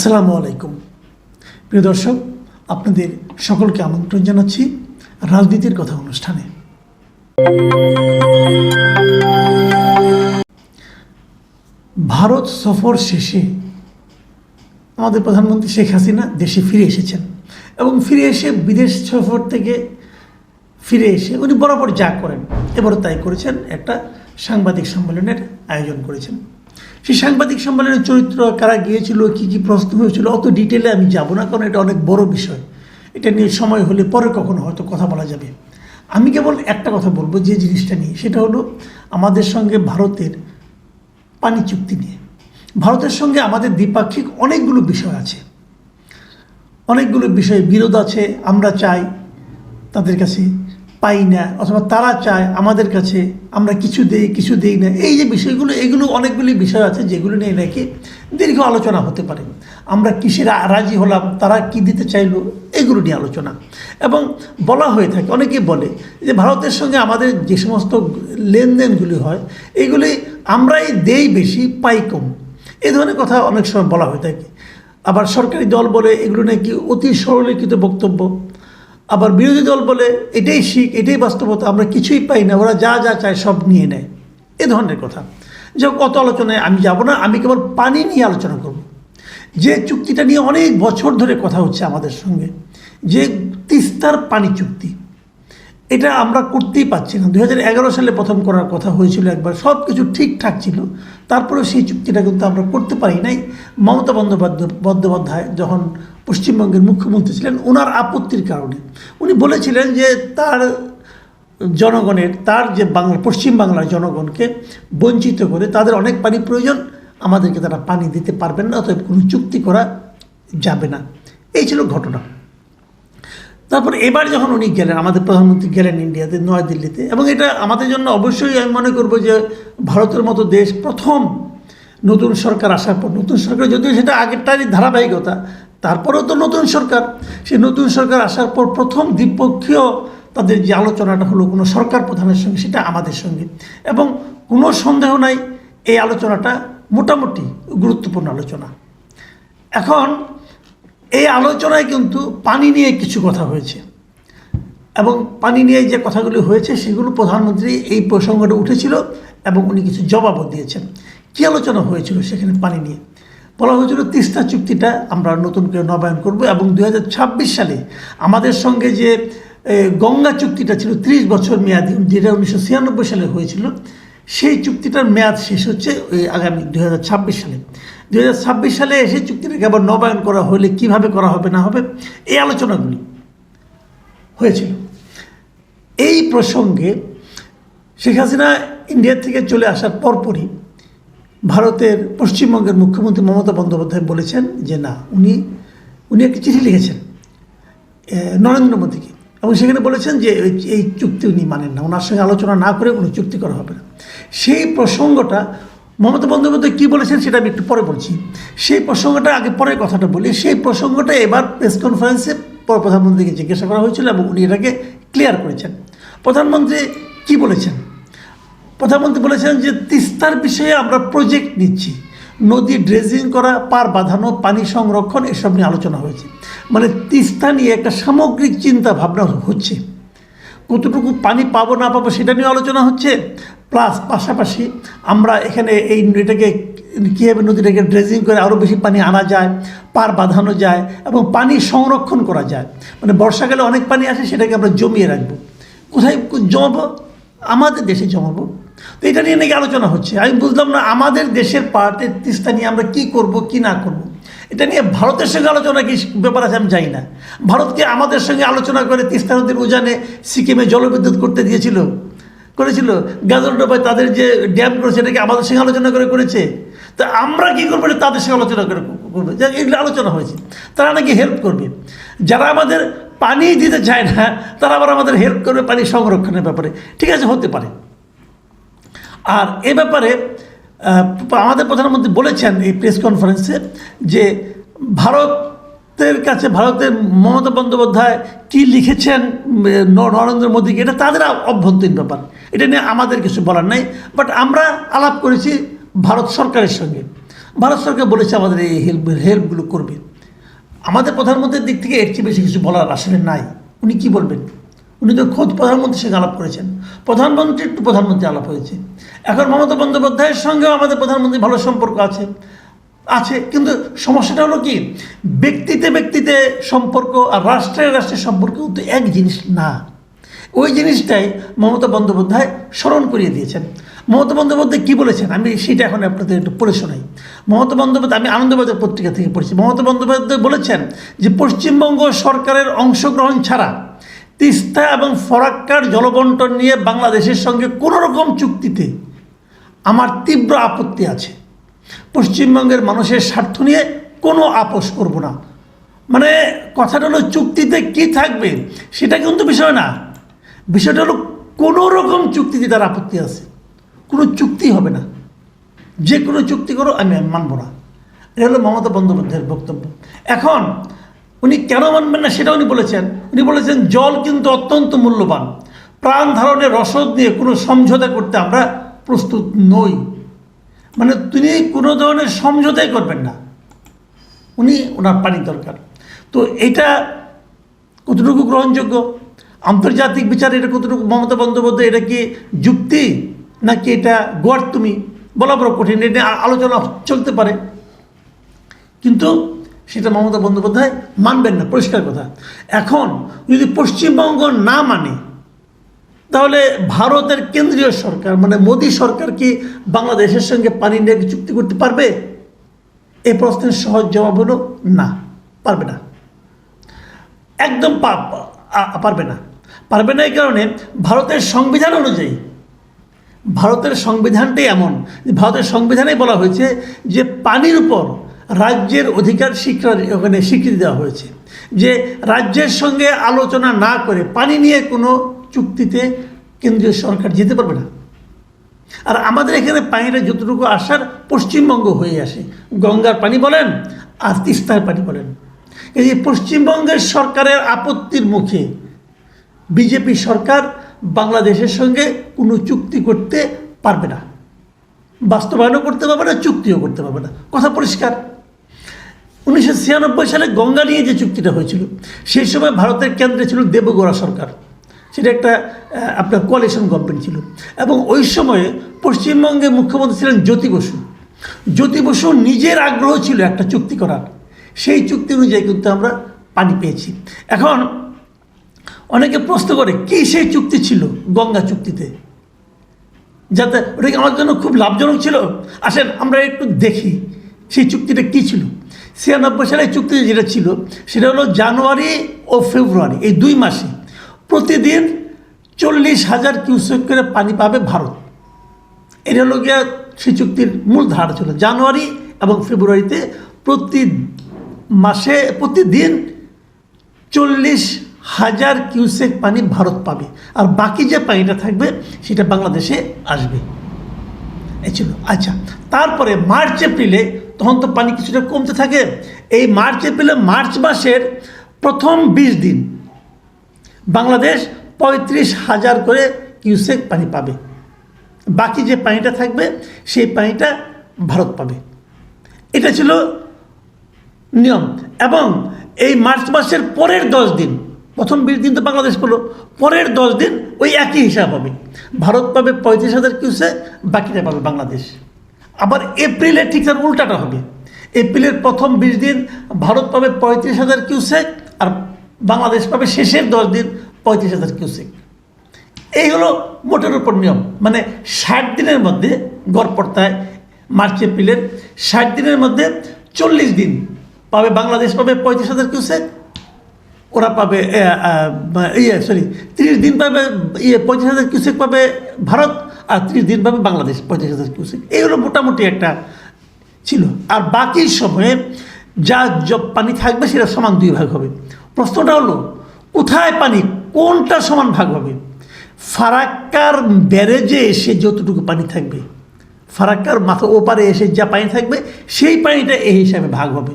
আসসালামু আলাইকুম। প্রিয় দর্শক, আপনাদের সকলকে আমন্ত্রণ জানাচ্ছি রাজনীতির কথা অনুষ্ঠানে। ভারত সফর শেষে আমাদের প্রধানমন্ত্রী শেখ হাসিনা দেশে ফিরে এসেছেন এবং ফিরে এসে বিদেশ সফর থেকে ফিরে এসে উনি বরাবর যা করেন, এবারও তাই করেছেন। একটা সাংবাদিক সম্মেলনের আয়োজন করেছেন। সেই সাংবাদিক সম্মেলনের চরিত্র কারা গিয়েছিল, কী কী প্রশ্ন হয়েছিল, অত ডিটেলে আমি যাব না, কারণ এটা অনেক বড় বিষয়। এটা নিয়ে সময় হলে পরে কখনো হয়তো কথা বলা যাবে। আমি কেবল একটা কথা বলব যে জিনিসটা নিয়ে, সেটা হলো আমাদের সঙ্গে ভারতের পানি চুক্তি নিয়ে। ভারতের সঙ্গে আমাদের দ্বিপাক্ষিক অনেকগুলো বিষয় আছে। অনেকগুলো বিষয়ে বিরোধ আছে, আমরা চাই তাদের কাছে পাই না, অথবা তারা চায় আমাদের কাছে, আমরা কিছু দেই কিছু দেই না। এই যে বিষয়গুলো, এগুলো অনেকগুলি বিষয় আছে যেগুলো নিয়ে নাকি দীর্ঘ আলোচনা হতে পারে। আমরা কিসের রাজি হলাম, তারা কি দিতে চাইলো, এগুলো নিয়ে আলোচনা। এবং বলা হয়ে থাকে, অনেকে বলে যে ভারতের সঙ্গে আমাদের যে সমস্ত লেনদেনগুলি হয়, এগুলি আমরাই দেই বেশি, পাই কম। এই ধরনের কথা অনেক সময় বলা হয়ে থাকে। আবার সরকারি দল বলে এগুলো নাকি অতি সরলীকৃত বক্তব্য। আবার বিরোধী দল বলে এটাই শিখ, এটাই বাস্তবতা, আমরা কিছুই পাই না, ওরা যা যা চায় সব নিয়ে নেয়। এ ধরনের কথা। যে কত আলোচনায় আমি যাব না, আমি কেবল পানি নিয়ে আলোচনা করব। যে চুক্তিটা নিয়ে অনেক বছর ধরে কথা হচ্ছে আমাদের সঙ্গে, যে তিস্তার পানি চুক্তি, এটা আমরা করতেই পারছি না। দু হাজার এগারো সালে প্রথম করার কথা হয়েছিল একবার সব কিছু ঠিকঠাক ছিল, তারপরেও সেই চুক্তিটা কিন্তু আমরা করতে পারি নাই। মমতা বন্দ্যোপাধ্যায় বন্দ্যোপাধ্যায় যখন পশ্চিমবঙ্গের মুখ্যমন্ত্রী ছিলেন, ওনার আপত্তির কারণে। উনি বলেছিলেন যে তার জনগণের, তার যে বাংলা, পশ্চিম বাংলার জনগণকে বঞ্চিত করে তাদের অনেক পানি প্রয়োজন, আমাদেরকে তারা পানি দিতে পারবেন না, অতএব কোনো চুক্তি করা যাবে না। এই ছিল ঘটনা। তারপর এবার যখন উনি গেলেন, আমাদের প্রধানমন্ত্রী গেলেন ইন্ডিয়াতে, নয়াদিল্লিতে, এবং এটা আমাদের জন্য অবশ্যই আমি মনে করব যে ভারতের মতো দেশ প্রথম নতুন সরকার আসার পর, নতুন সরকার, যদিও সেটা আগেরটারই ধারাবাহিকতা তারপরেও তো নতুন সরকার। সেই নতুন সরকার আসার পর প্রথম দ্বিপক্ষীয় তাদের যে আলোচনাটা হলো, কোনো সরকার প্রধানের সঙ্গে, সেটা আমাদের সঙ্গে। এবং কোনো সন্দেহ নাই, এই আলোচনাটা মোটামুটি গুরুত্বপূর্ণ আলোচনা। এখন এই আলোচনায় কিন্তু পানি নিয়ে কিছু কথা হয়েছে। এবং পানি নিয়ে যে কথাগুলি হয়েছে, সেগুলো প্রধানমন্ত্রী এই প্রসঙ্গটা উঠেছিল এবং উনি কিছু জবাবও দিয়েছেন। কী আলোচনা হয়েছিল সেখানে পানি নিয়ে? বলা হয়েছিল তিস্তা চুক্তিটা আমরা নতুন করে নবায়ন করব এবং দু হাজার ছাব্বিশ সালে আমাদের সঙ্গে যে গঙ্গা চুক্তিটা ছিল ত্রিশ বছর মেয়াদি, যেটা উনিশশো ছিয়ানব্বই সালে হয়েছিল, সেই চুক্তিটার মেয়াদ শেষ হচ্ছে আগামী দু হাজার ছাব্বিশ সালে। দু হাজার ছাব্বিশ সালে এসে চুক্তিটাকে আবার নবায়ন করা হলে কীভাবে করা হবে, না হবে, এই আলোচনাগুলি হয়েছিল। এই প্রসঙ্গে শেখ হাসিনা ইন্ডিয়া থেকে চলে আসার পরপরই ভারতের পশ্চিমবঙ্গের মুখ্যমন্ত্রী মমতা বন্দ্যোপাধ্যায় বলেছেন যে না, উনি উনি একটি চিঠি লিখেছেন নরেন্দ্র মোদীকে। এবং সেখানে বলেছেন যে এই- চুক্তি উনি মানেন না, ওনার সঙ্গে আলোচনা না করে কোনো চুক্তি করা হবে না। সেই প্রসঙ্গটা মমতা বন্দ্যোপাধ্যায় কী বলেছেন সেটা আমি একটু পরে বলছি। সেই প্রসঙ্গটা আগে পরের কথাটা বলি। সেই প্রসঙ্গটা এবার প্রেস কনফারেন্সে পর প্রধানমন্ত্রীকে জিজ্ঞাসা করা হয়েছিল এবং উনি এটাকে ক্লিয়ার করেছেন। প্রধানমন্ত্রী কি বলেছেন? প্রধানমন্ত্রী বলেছেন যে তিস্তার বিষয়ে আমরা প্রজেক্ট নিচ্ছি। নদী ড্রেজিং করা, পার বাঁধানো, পানি সংরক্ষণ, এসব নিয়ে আলোচনা হয়েছে। মানে তিস্তা নিয়ে একটা সামগ্রিক চিন্তা ভাবনা হচ্ছে। কতটুকু পানি পাবো না পাবো সেটা নিয়ে আলোচনা হচ্ছে। প্লাস পাশাপাশি আমরা এখানে এই এটাকে কীভাবে নদীটাকে ড্রেজিং করে আরও বেশি পানি আনা যায়, পার বাঁধানো যায় এবং পানি সংরক্ষণ করা যায়। মানে বর্ষাকালে অনেক পানি আসে, সেটাকে আমরা জমিয়ে রাখব। কোথায় জমাবো? আমাদের দেশে জমাবো। তো এটা নিয়ে নাকি আলোচনা হচ্ছে। আমি বুঝলাম না আমাদের দেশের পার্টের তিস্তা নিয়ে আমরা কি করব, কি না করব। এটা নিয়ে ভারতের সঙ্গে আলোচনা কি ব্যাপার আছে আমি জানি না। ভারতকে আমাদের সঙ্গে আলোচনা করে তিস্তা নদীর উজানে সিকিমে জলবিদ্যুৎ করতে দিয়েছিল, করেছিল। গাজরডোবায় তাদের যে ড্যাম করেছে, এটাকে আমাদের সঙ্গে আলোচনা করে করেছে। তা আমরা কী করব এটা তাদের সঙ্গে আলোচনা করে করবে। এগুলো আলোচনা হয়েছে। তারা নাকি হেল্প করবে। যারা আমাদের পানি দিতে চায় না, তারা আবার আমাদের হেল্প করবে পানি সংরক্ষণের ব্যাপারে। ঠিক আছে, হতে পারে। আর এ ব্যাপারে আমাদের প্রধানমন্ত্রী বলেছেন এই প্রেস কনফারেন্সে যে ভারতের কাছে ভারতের মমতা বন্দ্যোপাধ্যায় কী লিখেছেন নরেন্দ্র মোদীকে এটা তাদের অভ্যন্তরীণ ব্যাপার। এটা নিয়ে আমাদের কিছু বলার নাই বাট আমরা আলাপ করেছি ভারত সরকারের সঙ্গে। ভারত সরকার বলেছে আমাদের এই হেল্প হেল্পগুলো করবে। আমাদের প্রধানমন্ত্রীর দিক থেকে এর চেয়ে বেশি কিছু বলার আসলে নাই। উনি কি বলবেন? উনি তো খোদ প্রধানমন্ত্রীর সঙ্গে আলাপ করেছেন। প্রধানমন্ত্রী একটু প্রধানমন্ত্রী আলাপ হয়েছে। এখন মমতা বন্দ্যোপাধ্যায়ের সঙ্গেও আমাদের প্রধানমন্ত্রী ভালো সম্পর্ক আছে। আছে, কিন্তু সমস্যাটা হলো কি? ব্যক্তিতে ব্যক্তিতে সম্পর্ক আর রাষ্ট্রের রাষ্ট্রের সম্পর্ক কিন্তু এক জিনিস না। ওই জিনিসটাই মমতা বন্দ্যোপাধ্যায় স্মরণ করিয়ে দিয়েছেন। মমতা বন্দ্যোপাধ্যায় কী বলেছেন? আমি সেটা এখন আপনাদের একটু পড়ে শোনাই। মমতা বন্দ্যোপাধ্যায়, আমি আনন্দবাজার পত্রিকা থেকে পড়েছি। মমতা বন্দ্যোপাধ্যায় বলেছেন যে, পশ্চিমবঙ্গ সরকারের অংশগ্রহণ ছাড়া তিস্তা এবং ফরাক্কার জলবন্টন নিয়ে বাংলাদেশের সঙ্গে কোনো রকম চুক্তিতে আমার তীব্র আপত্তি আছে। পশ্চিমবঙ্গের মানুষের স্বার্থ নিয়ে কোনো আপোষ করব না। মানে কথাটা হলো চুক্তিতে কি থাকবে সেটা কিন্তু বিষয় না। বিষয়টা হলো কোনো রকম চুক্তিতে তার আপত্তি আছে। কোনো চুক্তি হবে না। যে কোনো চুক্তি করো আমি মানব না। এটা হলো মমতা বন্দ্যোপাধ্যায়ের বক্তব্য। এখন উনি কেন মানবেন না সেটা উনি বলেছেন। উনি বলেছেন, জল কিন্তু অত্যন্ত মূল্যবান। প্রাণ ধারণের রসদ নিয়ে কোনো সমঝোতা করতে আমরা প্রস্তুত নই। মানে তিনি কোনো ধরনের সমঝোতাই করবেন না। উনি ওনার পানি দরকার। তো এটা কতটুকু গ্রহণযোগ্য? আন্তর্জাতিক বিচারে এটা কতটুকু? মমতা বন্দ্যোপাধ্যায়, এটা কি যুক্তি? নাকি এটা গড় তুমি বলা বড় কঠিন। এটা আলোচনা চলতে পারে। কিন্তু সেটা মমতা বন্দ্যোপাধ্যায় মানবেন না, পরিষ্কার কথা। এখন যদি পশ্চিমবঙ্গ না মানে তাহলে ভারতের কেন্দ্রীয় সরকার মানে মোদী সরকার কি বাংলাদেশের সঙ্গে পানি নিয়ে চুক্তি করতে পারবে? এই প্রশ্নের সহজ জবাব হলো না, পারবে না। একদম পারবে না। পারবে না এই কারণে ভারতের সংবিধান অনুযায়ী, ভারতের সংবিধানটাই এমন, ভারতের সংবিধানে বলা হয়েছে যে পানির উপর রাজ্যের অধিকার স্বীকৃতি ওখানে স্বীকৃতি দেওয়া হয়েছে। যে রাজ্যের সঙ্গে আলোচনা না করে পানি নিয়ে কোনো চুক্তিতে কেন্দ্রীয় সরকার যেতে পারবে না। আর আমাদের এখানে পানিটা যতটুকু আসার পশ্চিমবঙ্গ হয়ে আসে, গঙ্গার পানি বলেন, আর তিস্তার পানি বলেন। এই পশ্চিমবঙ্গের সরকারের আপত্তির মুখে বিজেপি সরকার বাংলাদেশের সঙ্গে কোনো চুক্তি করতে পারবে না। বাস্তবায়নও করতে পারবে না, চুক্তিও করতে পারবে না। কথা পরিষ্কার। উনিশশো ছিয়ানব্বই সালে গঙ্গা নিয়ে যে চুক্তিটা হয়েছিল, সেই সময় ভারতের কেন্দ্রে ছিল দেবগৌড়া সরকার। সেটা একটা আপনার কোয়ালিশন গভর্নমেন্ট ছিল। এবং ওই সময়ে পশ্চিমবঙ্গে মুখ্যমন্ত্রী ছিলেন জ্যোতি বসু। জ্যোতি বসু নিজের আগ্রহ ছিল একটা চুক্তি করার। সেই চুক্তি অনুযায়ী কিন্তু আমরা পানি পেয়েছি। এখন অনেকে প্রশ্ন করে, কি সেই চুক্তি ছিল গঙ্গা চুক্তিতে? যাতে ওটা আমার জন্য খুব লাভজনক ছিল। আসেন, আমরা একটু দেখি সেই চুক্তিটা কী ছিল। ছিয়ানব্বই সালে চুক্তি যেটা ছিল, সেটা হলো জানুয়ারি ও ফেব্রুয়ারি, এই দুই মাসে। প্রতিদিন চল্লিশ হাজার কিউসেক করে পানি পাবে ভারত। এটা হলো গিয়া সেই চুক্তির মূল ধারা ছিল, জানুয়ারি এবং ফেব্রুয়ারিতে প্রতি মাসে, প্রতিদিন চল্লিশ হাজার কিউসেক পানি ভারত পাবে। আর বাকি যে পানিটা থাকবে, সেটা বাংলাদেশে আসবে। এই ছিল। আচ্ছা তারপরে মার্চ, এপ্রিলে তখন তো পানি কিছুটা কমতে থাকে। এই মার্চ এপ্রিলে মার্চ মাসের প্রথম বিশ দিন বাংলাদেশ পঁয়ত্রিশ হাজার করে কিউসেক পানি পাবে। বাকি যে পানিটা থাকবে, সেই পানিটা ভারত পাবে। এটা ছিল নিয়ম। এবং এই মার্চ মাসের পরের দশ দিন, প্রথম বিশ দিন তো বাংলাদেশ পেল পরের দশ দিন ওই একই হিসাব হবে। ভারত পাবে পঁয়ত্রিশ হাজার কিউসে বাকিটা পাবে বাংলাদেশ। আবার এপ্রিলে ঠিক তার উল্টাটা হবে। এপ্রিলের প্রথম বিশ দিন ভারত পাবে পঁয়ত্রিশ হাজার কিউসেক আর বাংলাদেশ পাবে শেষের দশ দিন পঁয়ত্রিশ হাজার কিউসেক। এই হলো মোটের উপর নিয়ম। মানে ষাট দিনের মধ্যে গড়পড়তায় মার্চ, এপ্রিলের ষাট দিনের মধ্যে চল্লিশ দিন পাবে বাংলাদেশ পাবে পঁয়ত্রিশ হাজার কিউসেক, ওরা পাবে ইয়ে সরি তিরিশ দিন পাবে ইয়ে পঁয়ত্রিশ হাজার কিউসেক পাবে ভারত আর তিরিশ দিন পাবে বাংলাদেশ, পঁয়ত্রিশ হাজার কিউসেক এই হলো মোটামুটি একটা ছিল। আর বাকি সময়ে যা পানি থাকবে সেটা সমান দুই ভাগ হবে। প্রশ্নটা হলো, কোথায় পানি, কোনটা সমান ভাগ হবে? ফারাক্কার ব্যারেজে এসে যতটুকু পানি থাকবে, ফারাক্কার মাথা ওপারে এসে যা পানি থাকবে, সেই পানিটা এই হিসাবে ভাগ হবে।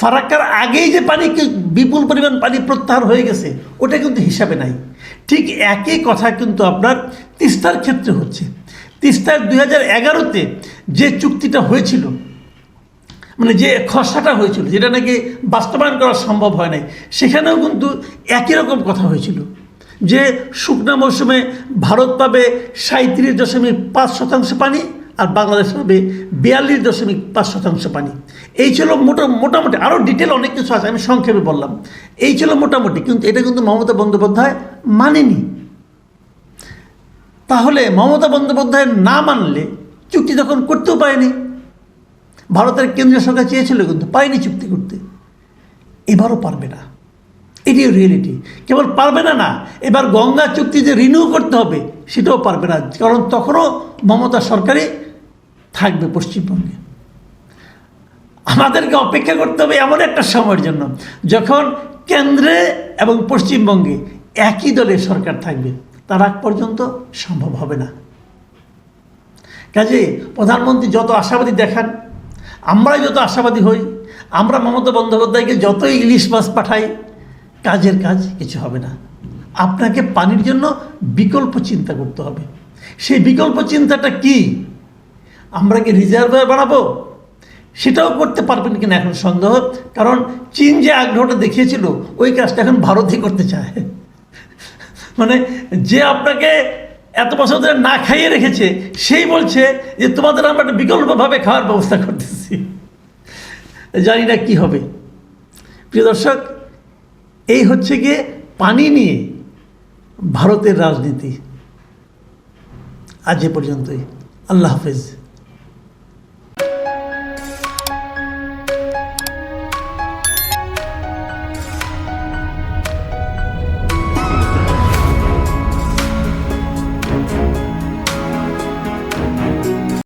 ফারাক্কার আগেই যে পানি বিপুল পরিমাণ পানি প্রত্যাহার হয়ে গেছে, ওটা কিন্তু হিসাবে নাই। ঠিক একই কথা কিন্তু আপনার তিস্তার ক্ষেত্রে হচ্ছে। তিস্তার দুই হাজার এগারোতে যে চুক্তিটা হয়েছিল মানে যে খসাটা হয়েছিল, যেটা নাকি বাস্তবায়ন করা সম্ভব হয় নাই, সেখানেও কিন্তু একই রকম কথা হয়েছিল যে শুকনা মৌসুমে ভারত পাবে সাঁত্রিশ দশমিক পাঁচ শতাংশ পানি আর বাংলাদেশ পাবে বিয়াল্লিশ দশমিক পাঁচ শতাংশ পানি। এই ছিল মোটা মোটামুটি আরও ডিটেল অনেক কিছু আছে, আমি সংক্ষেপে বললাম। এই ছিল মোটামুটি, কিন্তু এটা কিন্তু মমতা বন্দ্যোপাধ্যায় মানেনি। তাহলে মমতা বন্দ্যোপাধ্যায় না মানলে চুক্তি তখন করতেও পারেনি। ভারতের কেন্দ্রীয় সরকার চেয়েছিল কিন্তু পায়নি চুক্তি করতে। এবারও পারবে না। এটিও রিয়েলিটি কেবল পারবে না না, এবার গঙ্গা চুক্তি যে রিনিউ করতে হবে সেটাও পারবে না, কারণ তখনও মমতা সরকারই থাকবে পশ্চিমবঙ্গে। আমাদেরকে অপেক্ষা করতে হবে এমন একটা সময়ের জন্য, যখন কেন্দ্রে এবং পশ্চিমবঙ্গে একই দলের সরকার থাকবে, তার আগ পর্যন্ত সম্ভব হবে না। কাজে প্রধানমন্ত্রী যত আশাবাদী দেখান, আমরাই যত আশাবাদী হই, আমরা মমতা বন্দ্যোপাধ্যায়কে যতই ইলিশ মাছ পাঠাই, কাজের কাজ কিছু হবে না। আপনাকে পানির জন্য বিকল্প চিন্তা করতে হবে। সেই বিকল্প চিন্তাটা কি? আমরা কি রিজার্ভার বানাবো? সেটাও করতে পারবেন কিনা এখন সন্দেহ, কারণ চীন যে আগ্রহটা দেখিয়েছিল, ওই কাজটা এখন ভারতই করতে চায়। মানে যে আপনাকে এত বছর ধরে না খাইয়ে রেখেছে, সেই বলছে যে তোমাদের আমরা একটা বিকল্পভাবে খাওয়ার ব্যবস্থা করতেছি। জানি না কী হবে। প্রিয় দর্শক, এই হচ্ছে গিয়ে পানি নিয়ে ভারতের রাজনীতি আজ এ পর্যন্তই। আল্লাহ হাফেজ।